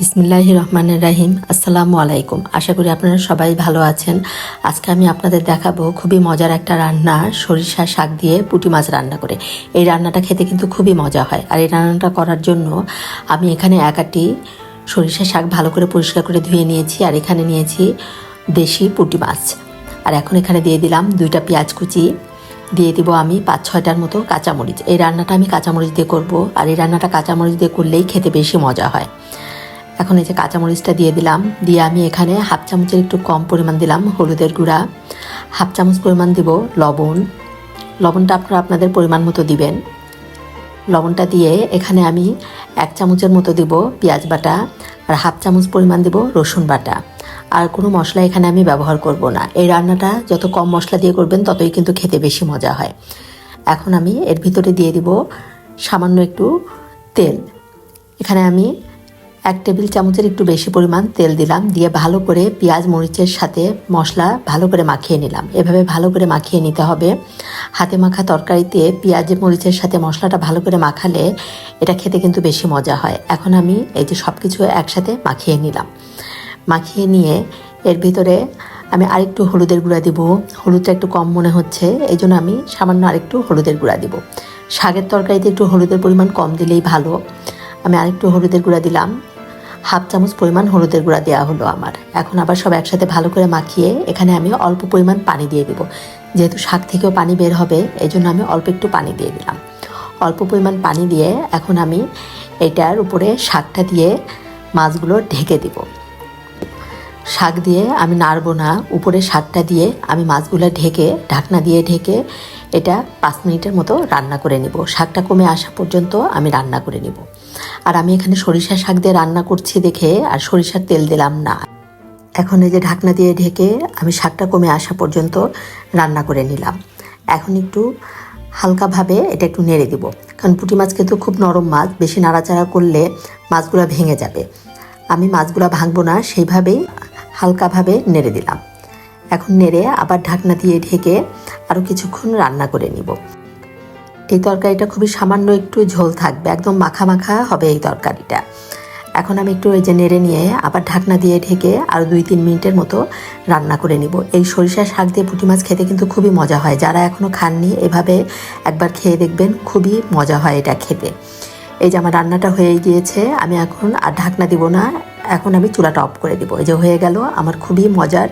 বিসমিল্লাহ রহমানের রাহিম। আসসালামু আলাইকুম। আশা করি আপনারা সবাই ভালো আছেন। আজকে আমি আপনাদের দেখাবো খুবই মজার একটা রান্না, সরিষা শাক দিয়ে পুঁটি মাছ রান্না করে। এই রান্নাটা খেতে কিন্তু খুবই মজা হয়। আর এই রান্নাটা করার জন্য আমি এখানে একাটি সরিষা শাক ভালো করে পরিষ্কার করে ধুয়ে নিয়েছি আর এখানে নিয়েছি দেশি পুঁটি মাছ। আর এখন এখানে দিয়ে দিলাম দুইটা পেঁয়াজ কুচি। দিয়ে দিব আমি পাঁচ ছয়টার মতো কাঁচামরিচ। এই রান্নাটা আমি কাঁচামরিচ দিয়ে করব। আর এই রান্নাটা কাঁচামরিচ দিয়ে করলেই খেতে বেশি মজা হয়। এখন এই যে কাঁচামরিচটা দিয়ে দিলাম, দিয়ে আমি এখানে হাফ চামচের একটু কম পরিমাণ দিলাম হলুদের গুঁড়া। হাফ চামচ পরিমাণ দিব লবণ। লবণটা আপনারা আপনাদের পরিমাণ মতো দিবেন। লবণটা দিয়ে এখানে আমি এক চামচের মতো দিব পেঁয়াজ বাটা আর হাফ চামচ পরিমাণ দিব রসুন বাটা। আর কোনো মশলা এখানে আমি ব্যবহার করব না। এই রান্নাটা যত কম মশলা দিয়ে করবেন, ততই কিন্তু খেতে বেশি মজা হয়। এখন আমি এর ভিতরে দিয়ে দিব সামান্য একটু তেল। এখানে আমি এক টেবিল চামচের একটু বেশি পরিমাণ তেল দিলাম, দিয়ে ভালো করে পেঁয়াজ মরিচের সাথে মশলা ভালো করে মাখিয়ে নিলাম। এভাবে ভালো করে মাখিয়ে নিতে হবে। হাতে মাখা তরকারিতে পেঁয়াজ, মরিচের সাথে মশলাটা ভালো করে মাখালে এটা খেতে কিন্তু বেশি মজা হয়। এখন আমি এই যে সব কিছু একসাথে মাখিয়ে নিলাম। মাখিয়ে নিয়ে এর ভিতরে আমি আরেকটু হলুদের গুঁড়া দিব। হলুদটা একটু কম মনে হচ্ছে এই জন্য আমি সামান্য আরেকটু হলুদের গুঁড়া দিব। শাকের তরকারিতে একটু হলুদের পরিমাণ কম দিলেই ভালো। আমি আরেকটু হলুদের গুঁড়া দিলাম। হাফ চামচ পরিমাণ হলুদের গুঁড়া দেওয়া হলো আমার। এখন আবার সব একসাথে ভালো করে মাখিয়ে এখানে আমি অল্প পরিমাণ পানি দিয়ে দিব। যেহেতু শাক থেকেও পানি বের হবে এই জন্য আমি অল্প একটু পানি দিয়ে দিলাম। অল্প পরিমাণ পানি দিয়ে এখন আমি এটার উপরে শাকটা দিয়ে মাছগুলো ঢেকে দিব। শাক দিয়ে আমি নাড়বো না। উপরে শাকটা দিয়ে আমি মাছগুলো ঢেকে, ঢাকনা দিয়ে ঢেকে এটা পাঁচ মিনিটের মতো রান্না করে নিব। শাকটা কমে আসা পর্যন্ত আমি রান্না করে নিব। আর আমি এখানে সরিষা শাক দিয়ে রান্না করছি দেখে আর সরিষার তেল দিলাম না। এখন এই যে ঢাকনা দিয়ে ঢেকে আমি শাকটা কমে আসা পর্যন্ত রান্না করে নিলাম। এখন একটু হালকাভাবে এটা একটু নেড়ে দিব। কারণ পুঁটি মাছ কিন্তু খুব নরম মাছ, বেশি নাড়াচাড়া করলে মাছগুলো ভেঙে যাবে। আমি মাছগুলো ভাঙবো না, সেইভাবেই হালকাভাবে নেড়ে দিলাম। এখন নেড়ে আবার ঢাকনা দিয়ে ঢেকে আরও কিছুক্ষণ রান্না করে নিব। এই তরকারিটা খুবই সামান্য একটু ঝোল থাকবে, একদম মাখা মাখা হবে এই তরকারিটা। এখন আমি একটু এই যে নেড়ে নিয়ে আবার ঢাকনা দিয়ে ঢেকে আরও দুই তিন মিনিটের মতো রান্না করে নিব। এই সরিষা শাক দিয়ে পুঁটি মাছ খেতে কিন্তু খুবই মজা হয়। যারা এখনও খাননি, এভাবে একবার খেয়ে দেখবেন, খুবই মজা হয় এটা খেতে। এই যে আমার রান্নাটা হয়ে গিয়েছে, আমি এখন আর ঢাকনা দিব না, এখন আমি চুলাটা অফ করে দিব। এই যে হয়ে গেল আমার খুবই মজার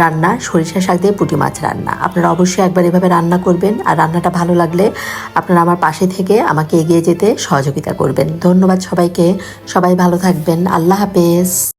রান্না, সরিষা শাক দিয়ে পুঁটি মাছ রান্না। আপনারা অবশ্যই একবার এভাবে রান্না করবেন আর রান্নাটা ভালো লাগলে আপনারা আমার পাশে থেকে আমাকে এগিয়ে যেতে সহযোগিতা করবেন। ধন্যবাদ সবাইকে, সবাই ভালো থাকবেন, আল্লাহ হাফেজ।